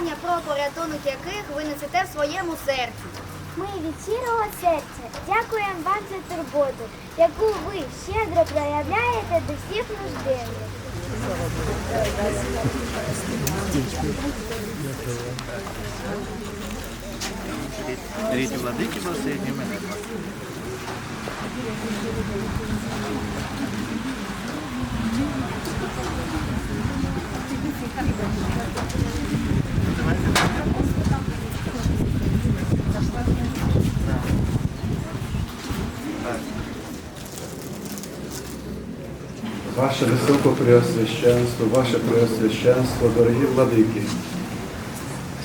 піклування про порятунок яких ви несете в своєму серці. Ми від щирого серця дякуємо вам за турботу, яку ви щедро проявляєте до всіх нужденних. Рідні владики благословенні мене. Ваше Високопреосвященство, Ваше Преосвященство, дорогі владики,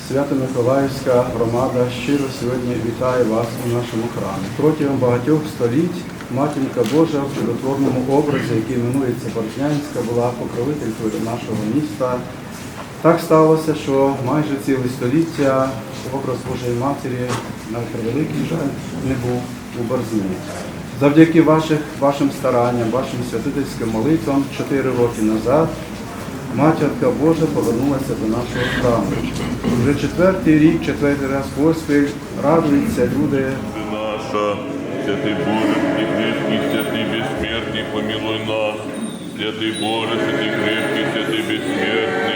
Свято-Миколаївська громада щиро сьогодні вітає вас у нашому храмі. Протягом багатьох століть Матінка Божа в чудотворному образі, який іменується Борзнянська, була покровителькою нашого міста. Так сталося, що майже ціле століття образ Божої Матері, на превеликий жаль, не був у Борзні. Завдяки ваших, вашим старанням, вашим святительським молитвам 4 роки назад Матінка Божа повернулася до нашого храму. Вже четвертий рік, четвертий раз поспіль радуються люди Ты наша, святый Боже, святый крепкий, святый бессмертный, помилуй нас. Святый Боже, святый крепкий, святый бессмертный,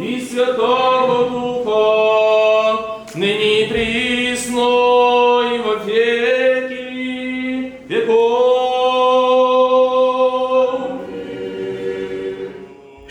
И Святого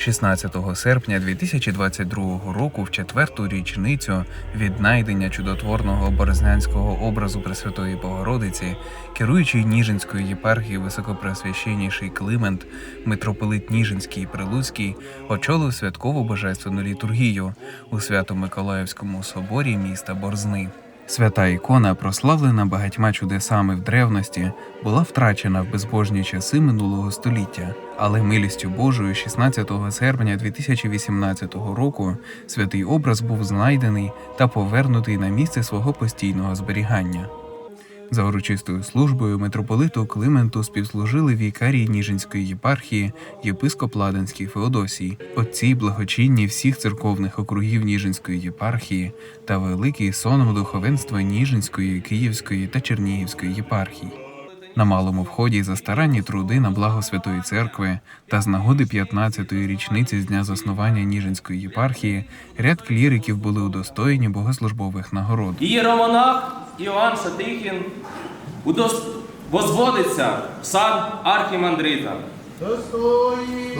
16 серпня 2022 року, в четверту річницю віднайдення чудотворного борзнянського образу Пресвятої Богородиці, керуючий Ніжинською єпархією високопреосвященніший Климент, митрополит Ніжинський і Прилуцький, очолив святкову божественну літургію у Свято-Миколаївському соборі міста Борзни. Свята ікона, прославлена багатьма чудесами в древності, була втрачена в безбожні часи минулого століття, але милістю Божою 16 серпня 2018 року святий образ був знайдений та повернутий на місце свого постійного зберігання. За урочистою службою митрополиту Клименту співслужили вікарії Ніжинської єпархії, єпископ Ладенський Феодосій, отці благочинні всіх церковних округів Ніжинської єпархії та великий соном духовенства Ніжинської, Київської та Чернігівської єпархій. На малому вході за старанні труди на благо Святої Церкви та з нагоди 15-ї річниці з дня заснування Ніжинської єпархії ряд кліриків були удостоєні богослужбових нагород. Ієромонах Іоанн Шатихін удос... возводиться в сан архімандрита. Достоин,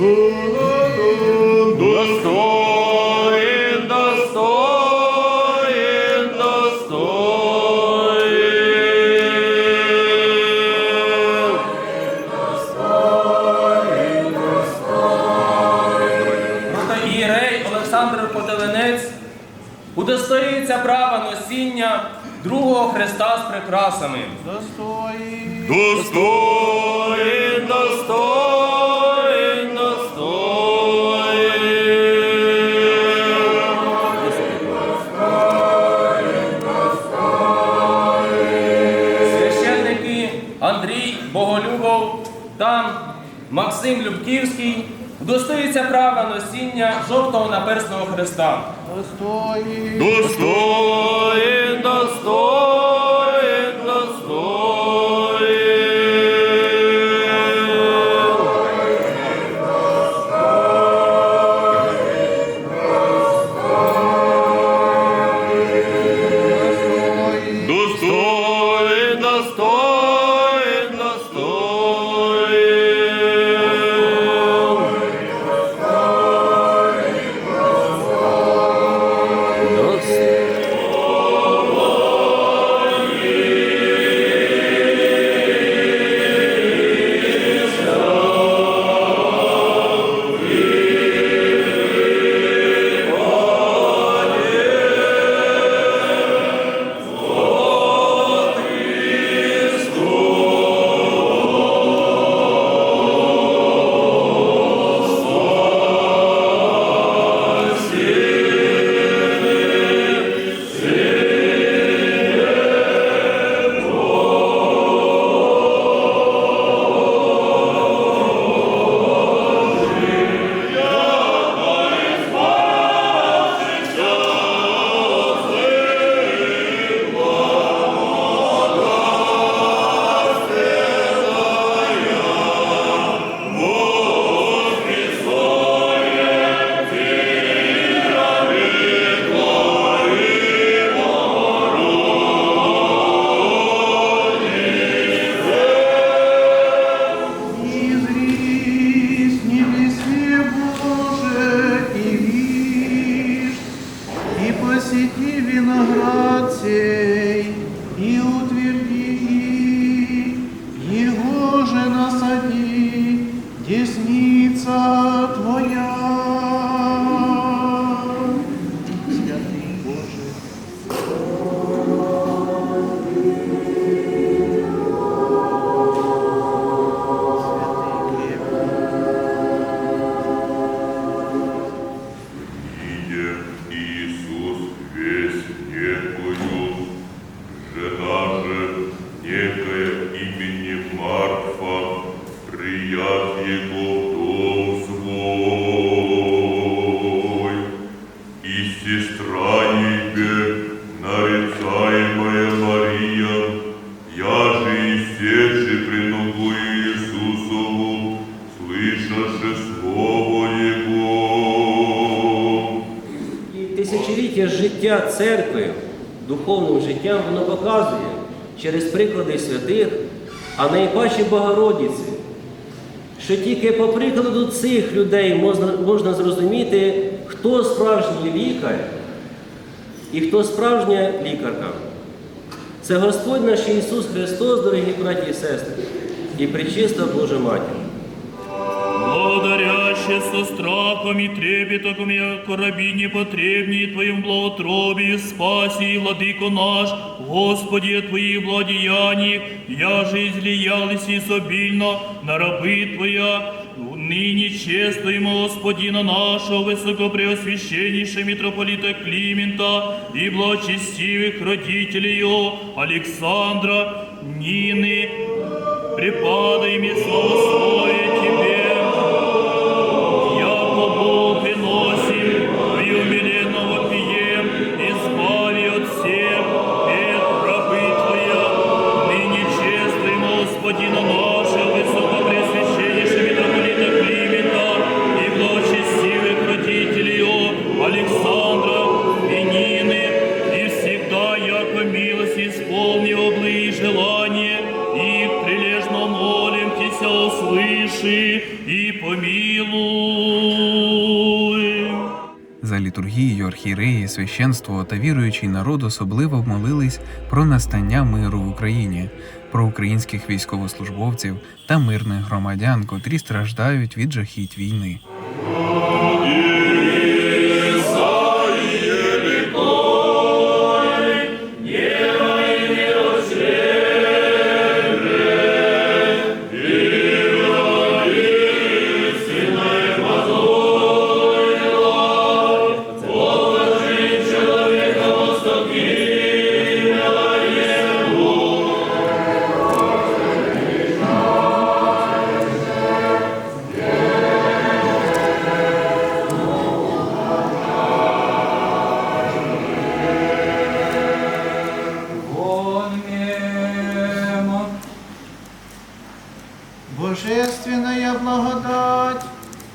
прикрасами. Достоин, достоин, достоин. Священники Андрій Боголюбов та Максим Любківський удостоїться права носіння жовтого наперсного хреста. Достоин, достоин, І тисячоліття життя церкви, духовним життям, воно показує через приклади святих, а найпаче Богородиці, що тільки по прикладу цих людей можна, можна зрозуміти, хто справжній лікар і хто справжня лікарка. Це Господь наш Ісус Христос, дорогі браті і сестри, і причиста Божа Матір. Благодаряще со страхом и трепетом, яко раби непотребнее Твоим благотробии, спаси, Владыко наш, Господи, от Твоих благодеяний, я же излиялись изобильно на рабы Твоя, ныне чествуемо Господина нашего, высокопреосвященнейшего митрополита Климента и благочестивых родителей его, Александра, Нины, препадай мне славословие Тебе, Услыши помілуй. За літургією архієреї, священство та віруючий народ особливо молились про настання миру в Україні, про українських військовослужбовців та мирних громадян, котрі страждають від жахіть війни. Благодать,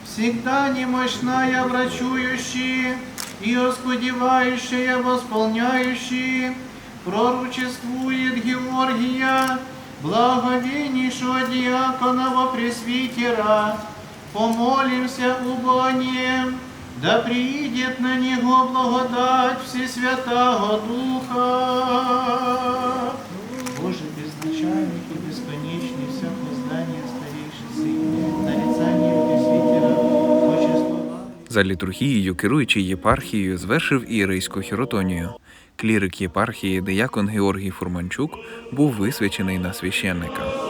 всегда немощная врачующая и оскудевающая восполняющая, пророчествует Георгия, благовейнейшего диакона во пресвитера, помолимся убонием, да приидет на него благодать Всесвятого Духа. За літургією, керуючий єпархією, звершив ієрейську хіротонію. Клірик єпархії деякон Георгій Фурманчук був висвячений на священника.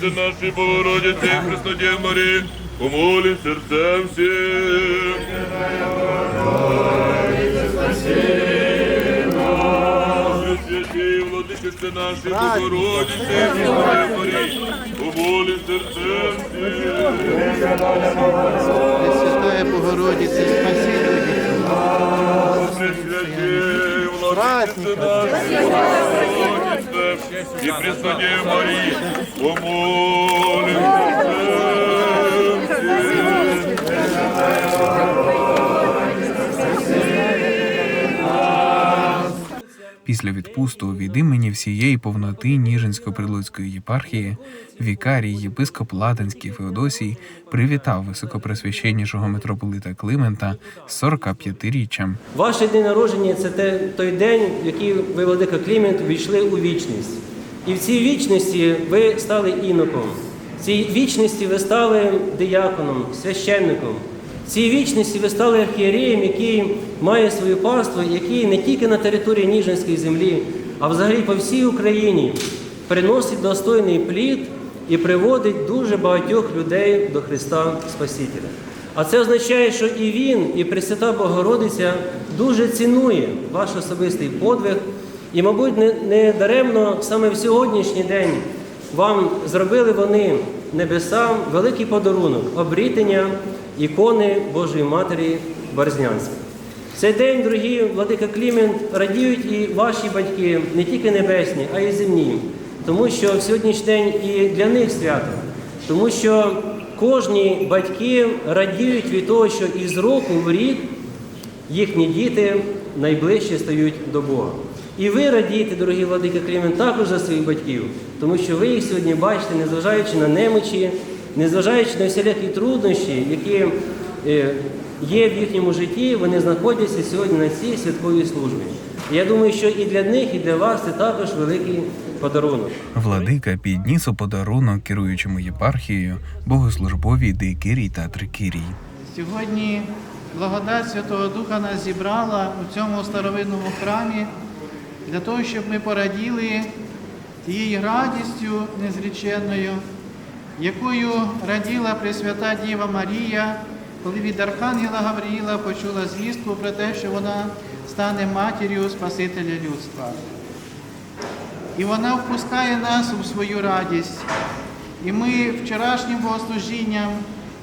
Владичице нашій Богородиці, і Преснодів Марії, помолі серцем всім. Пресвятій, владичице нашій Богородиці, і Преснодів Марії, помолі серцем всім. Пресвятая Богородице, спаси людей. Пресвятій, владичице нашій Богородице, і Преснодів Марії, помолі Після відпусту від імені всієї повноти Ніжинсько-Прилуцької єпархії вікарій єпископ Ладанський Феодосій привітав високопресвященнішого митрополита Климента з 45-річчям. Ваше день народження це те, той день, в який ви, Владика Клімент, війшли у вічність. І в цій вічності ви стали іноком. В цій вічності ви стали дияконом, священником. Цій вічності ви стали архієреєм, який має свою паство, який не тільки на території Ніжинської землі, а взагалі по всій Україні приносить достойний плід і приводить дуже багатьох людей до Христа Спасителя. А це означає, що і він, і Пресвята Богородиця дуже цінує ваш особистий подвиг. І, мабуть, не даремно саме в сьогоднішній день вам зробили вони небесам великий подарунок обрітення ікони Божої Матері Борзнянської. В цей день, дорогі владика Клімент, радіють і ваші батьки, не тільки небесні, а й земні, тому що сьогоднішній день і для них свято, тому що кожні батьки радіють від того, що із року в рік їхні діти найближче стають до Бога. І ви радієте, дорогі владики Клімент, також за своїх батьків, тому що ви їх сьогодні бачите, незважаючи на немочі, незважаючи на всілякі труднощі, які е, є в їхньому житті, вони знаходяться сьогодні на цій святковій службі. Я думаю, що і для них, і для вас це також великий подарунок. Владика підніс у подарунок керуючому єпархією богослужбовій Дейкирій та Трикирій. Сьогодні благодать Святого Духа нас зібрала у цьому старовинному храмі для того, щоб ми пораділи тією радістю незріченною, якою раділа Пресвята Діва Марія, коли від Архангела Гавриїла почула звістку про те, що вона стане матір'ю Спасителя людства. І вона впускає нас у свою радість. І ми вчорашнім богослужінням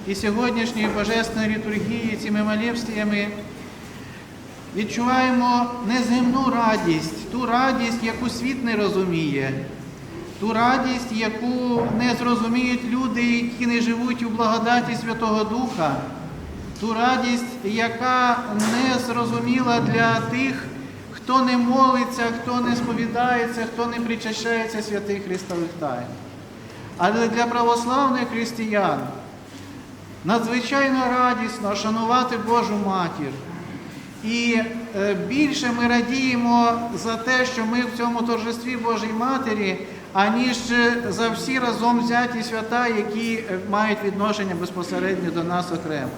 і сьогоднішньою божественною літургією, цими молебствиями відчуваємо неземну радість, ту радість, яку світ не розуміє, ту радість, яку не зрозуміють люди, які не живуть у благодаті Святого Духа, ту радість, яка не зрозуміла для тих, хто не молиться, хто не сповідається, хто не причащається святих Христових тайн. Але для православних християн надзвичайно радісно шанувати Божу матір. І е, більше ми радіємо за те, що ми в цьому торжестві Божій Матері, аніж за всі разом взяті свята, які е, мають відношення безпосередньо до нас окремо.